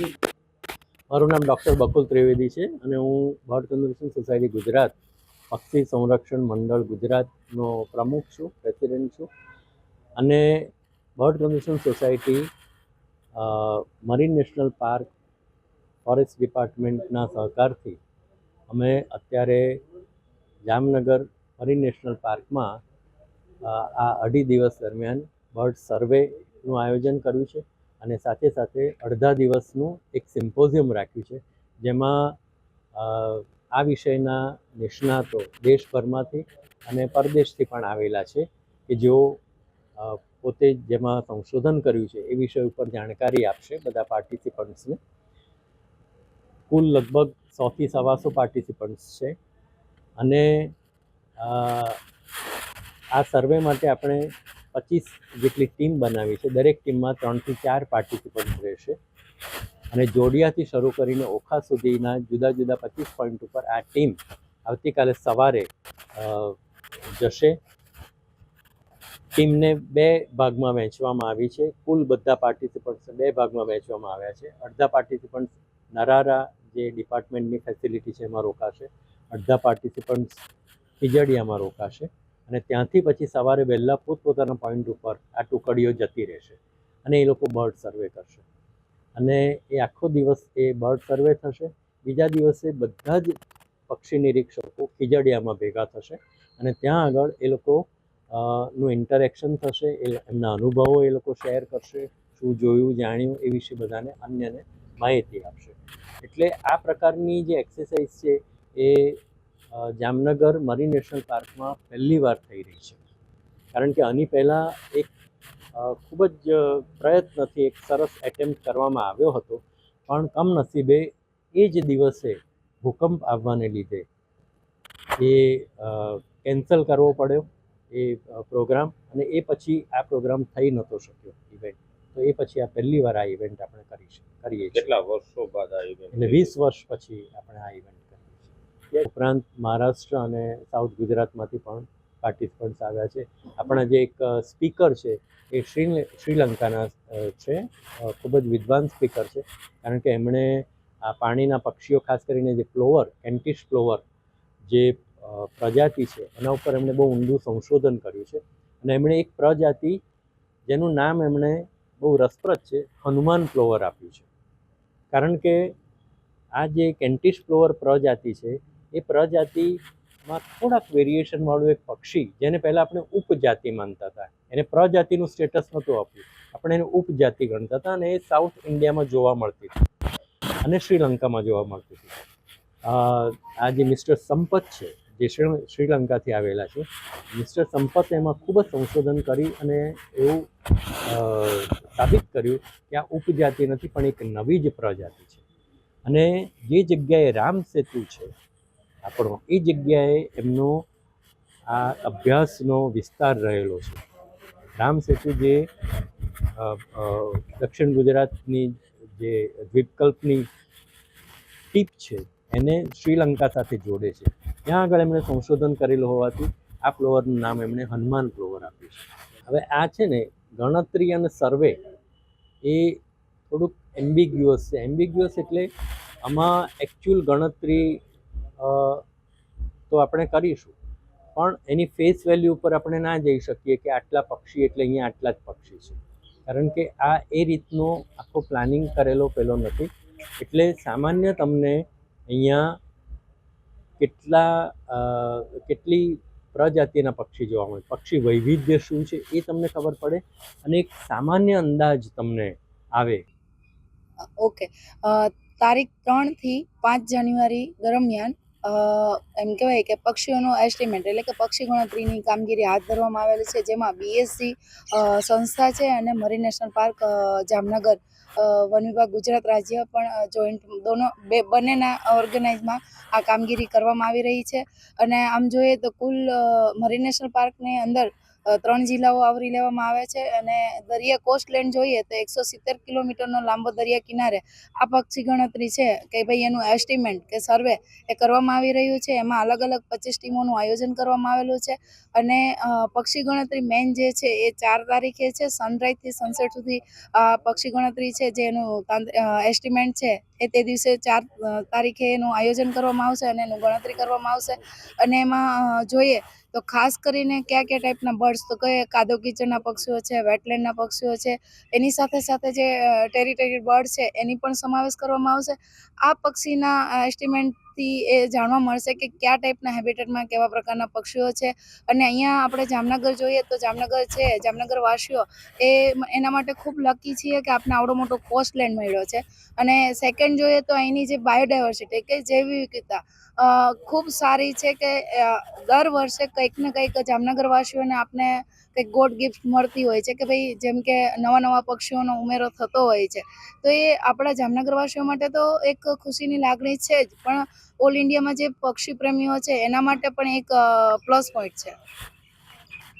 મારું નામ ડૉક્ટર બકુલ ત્રિવેદી છે અને હું બર્ડ કન્ઝર્વેશન સોસાયટી ગુજરાત, પક્ષી સંરક્ષણ મંડળ ગુજરાતનો પ્રમુખ છું, પ્રેસિડેન્ટ છું. અને bird conservation society marine national park forest ડિપાર્ટમેન્ટના સહકારથી અમે અત્યારે જામનગર મરીન નેશનલ પાર્કમાં આ અઢી દિવસ દરમિયાન બર્ડ સર્વેનું આયોજન કર્યું છે. અને સાથે સાથે અડધા દિવસનું એક સિમ્પોઝિયમ રાખ્યું છે, જેમાં આ વિષયના નિષ્ણાતો દેશભરમાંથી અને પરદેશથી પણ આવેલા છે કે જેઓ પોતે જેમાં સંશોધન કર્યું છે એ વિષય ઉપર જાણકારી આપશે બધા પાર્ટિસિપન્ટ્સને કુલ લગભગ સોથી સવાસો પાર્ટિસિપન્ટ્સ છે અને આ સર્વે માટે આપણે પચીસ જેટલી ટીમ બનાવી છે. દરેક ટીમમાં ત્રણથી ચાર પાર્ટિસિપન્ટ રહેશે. અને જોડિયાથી શરૂ કરીને ઓખા સુધીના જુદા જુદા પચીસ પોઈન્ટ ઉપર આ ટીમ આવતીકાલે સવારે જશે. ટીમને બે ભાગમાં વહેંચવામાં આવી છે. કુલ બધા પાર્ટિસિપન્ટ્સ બે ભાગમાં વહેંચવામાં આવ્યા છે. અડધા પાર્ટિસિપન્ટ્સ નરારા જે ડિપાર્ટમેન્ટની ફેસિલિટી છે એમાં રોકાશે. અડધા પાર્ટિસિપન્ટ્સ ખીજડીયામાં રોકાશે. અને ત્યાંથી પછી સવારે વહેલા પોતપોતાના પોઈન્ટ ઉપર આ ટુકડીઓ જતી રહેશે અને એ લોકો બર્ડ સર્વે કરશે. અને એ આખો દિવસ એ બર્ડ સર્વે થશે. બીજા દિવસે બધા જ પક્ષી નિરીક્ષકો ખીજડીયામાં ભેગા થશે અને ત્યાં આગળ એ લોકો નું ઇન્ટરેક્શન થશે એમના અનુભવો એ લોકો શેર કરશે, શું જોયું, જાણ્યું એ વિશે બધાને અન્યને માહિતી આપશે. એટલે આ પ્રકારની જે એક્સરસાઇઝ છે એ જામનગર મરીન નેશનલ પાર્કમાં પહેલી વાર થઈ રહી છે. કારણ કે આની પહેલાં એક ખૂબ જ પ્રયત્નથી એક સરસ એટેમ્પ્ટ કરવામાં આવ્યો હતો. પણ કમનસીબે એ જ દિવસે ભૂકંપ આવવાને લીધે એ કેન્સલ કરવો પડ્યો એ પ્રોગ્રામ અને એ પછી આ પ્રોગ્રામ થઈ નહોતો શક્યો ઇવેન્ટ તો એ પછી આ પહેલી વાર આ ઇવેન્ટ આપણે કરી કરીએ છીએ. કેટલા વર્ષો બાદ આ ઇવેન્ટ એટલે વીસ વર્ષ પછી આપણે આ ઇવેન્ટ ઉપરાંત મહારાષ્ટ્ર અને સાઉથ ગુજરાતમાંથી પણ પાર્ટિસિપન્ટ્સ આવ્યા છે. આપણા જે એક સ્પીકર છે એ શ્રી શ્રીલંકાના છે. ખૂબ જ વિદ્વાન સ્પીકર છે. કારણ કે એમણે આ પાણીના પક્ષીઓ, ખાસ કરીને જે પ્લોવર એન્ટિશ પ્લોવર જે પ્રજાતિ છે, એના ઉપર એમણે બહુ ઊંડું સંશોધન કર્યું છે. અને એમણે એક પ્રજાતિ જેનું નામ એમણે બહુ રસપ્રદ છે, હનુમાન પ્લોવર આપ્યું છે. કારણ કે આ જે કેન્ટિશ પ્લોવર પ્રજાતિ છે એ પ્રજાતિમાં થોડાક વેરિએશનવાળું એક પક્ષી, જેને પહેલાં આપણે ઉપજાતિ માનતા હતા. એને પ્રજાતિનું સ્ટેટસ નહોતું આપ્યું. આપણે એને ઉપજાતિ ગણતા હતા અને એ સાઉથ ઇન્ડિયામાં જોવા મળતી હતી. અને શ્રીલંકામાં જોવા મળતી હતી. આ જે મિસ્ટર સંપત છે, જે શ્રી, શ્રીલંકાથી આવેલા છે મિસ્ટર સંપત એમાં ખૂબ જ સંશોધન કરી અને એવું સાબિત કર્યું કે આ ઉપજાતિ નથી, પણ એક નવી જ પ્રજાતિ છે. અને જે જગ્યાએ રામ સેતુ છે આપણો. એ જગ્યાએ એમનો આ અભ્યાસનો વિસ્તાર રહેલો છે. રામ સેતુ જે દક્ષિણ ગુજરાતની જે દ્વીપકલ્પની ટીપ છે, એને શ્રીલંકા સાથે જોડે છે. ત્યાં આગળ એમણે સંશોધન કરેલું હોવાથી આ ફ્લોવરનું નામ એમણે હનુમાન ફ્લોવર આપ્યું છે. હવે આ છે ને, ગણતરી અને સર્વે એ થોડુંક એમ્બિગ્યુઅસ છે. એમ્બિગ્યુઅસ એટલે આમાં એકચ્યુઅલ ગણતરી તો આપણે કરીશું. પણ એની ફેસ વેલ્યુ ઉપર આપણે ના જઈ શકીએ કે આટલા પક્ષી એટલે અહીંયા આટલા જ પક્ષી છે. કારણ કે આ એ રીતનો આખો પ્લાનિંગ કરેલો પેલો નથી. એટલે સામાન્ય તમને અહીંયા કેટલા કેટલી પ્રજાતિના પક્ષી જોવા મળે. પક્ષી વૈવિધ્ય શું છે એ તમને ખબર પડે અને એક સામાન્ય અંદાજ તમને આવે. ઓકે. તારીખ ત્રણથી પાંચ જાન્યુઆરી દરમિયાન એમ કહેવાય કે પક્ષીઓનું એસ્ટિમેટ એટલે કે પક્ષી ગણતરીની કામગીરી હાથ ધરવામાં આવેલી છે, જેમાં બીએસસી સંસ્થા છે અને મરીન નેશનલ પાર્ક જામનગર. વન વિભાગ ગુજરાત રાજ્ય પણ જોઈન્ટ દોનો, બે, બંનેના ઓર્ગેનાઇઝમાં આ કામગીરી કરવામાં આવી રહી છે. અને આમ જોઈએ તો કુલ મરીન નેશનલ પાર્કની અંદર ત્રણ જિલ્લાઓ આવરી લેવામાં આવે છે અને દરિયા કોસ્ટ લેન્ડ જોઈએ તો એકસો સિત્તેર કિલોમીટરનો લાંબો દરિયા કિનારે આ પક્ષી ગણતરી છે કે ભાઈ એનું એસ્ટિમેટ કે સર્વે એ કરવામાં આવી રહ્યું છે. એમાં અલગ અલગ પચીસ ટીમોનું આયોજન કરવામાં આવેલું છે અને પક્ષી ગણતરી મેઇન જે છે એ ચાર તારીખે છે. સનરાઈઝથી સનસેટ સુધી પક્ષી ગણતરી છે જે એનું એસ્ટિમેટ છે એ તે દિવસે ચાર તારીખે એનું આયોજન કરવામાં આવશે અને એનું ગણતરી કરવામાં આવશે. અને એમાં જોઈએ તો ખાસ કરીને કયા કયા ટાઈપના બર્ડ્સ તો કે કાદવ કીચડના પક્ષીઓ છે, વેટલેન્ડના પક્ષીઓ છે, એની સાથે સાથે જે ટેરિટરી બર્ડ છે, એની પણ સમાવેશ કરવામાં આવશે. આ પક્ષીના એસ્ટિમેટથી એ જાણવા મળશે કે કયા ટાઈપના હેબિટેટમાં કેવા પ્રકારના પક્ષીઓ છે. અને અહીંયા આપણે જામનગર જોઈએ તો જામનગર છે જામનગર વાસીઓ એ એના માટે ખૂબ લકી છીએ કે આપણે આવડો મોટો કોસ્ટ લેન્ડ મળ્યો છે. અને સેકન્ડ જોઈએ તો અહીંની જે બાયોડાયવર્સિટી કે જૈવ વિવિધતા ખૂબ સારી છે કે દર વર્ષે કંઈક ને કંઈક જામનગરવાસીઓને આપણે કંઈક ગોડ ગિફ્ટ મળતી હોય છે કે ભાઈ જેમ કે નવા નવા પક્ષીઓનો ઉમેરો થતો હોય છે. તો એ આપણા જામનગરવાસીઓ માટે તો એક ખુશીની લાગણી છે જ. પણ ઓલ ઇન્ડિયામાં જે પક્ષી પ્રેમીઓ છે એના માટે પણ એક પ્લસ પોઈન્ટ છે.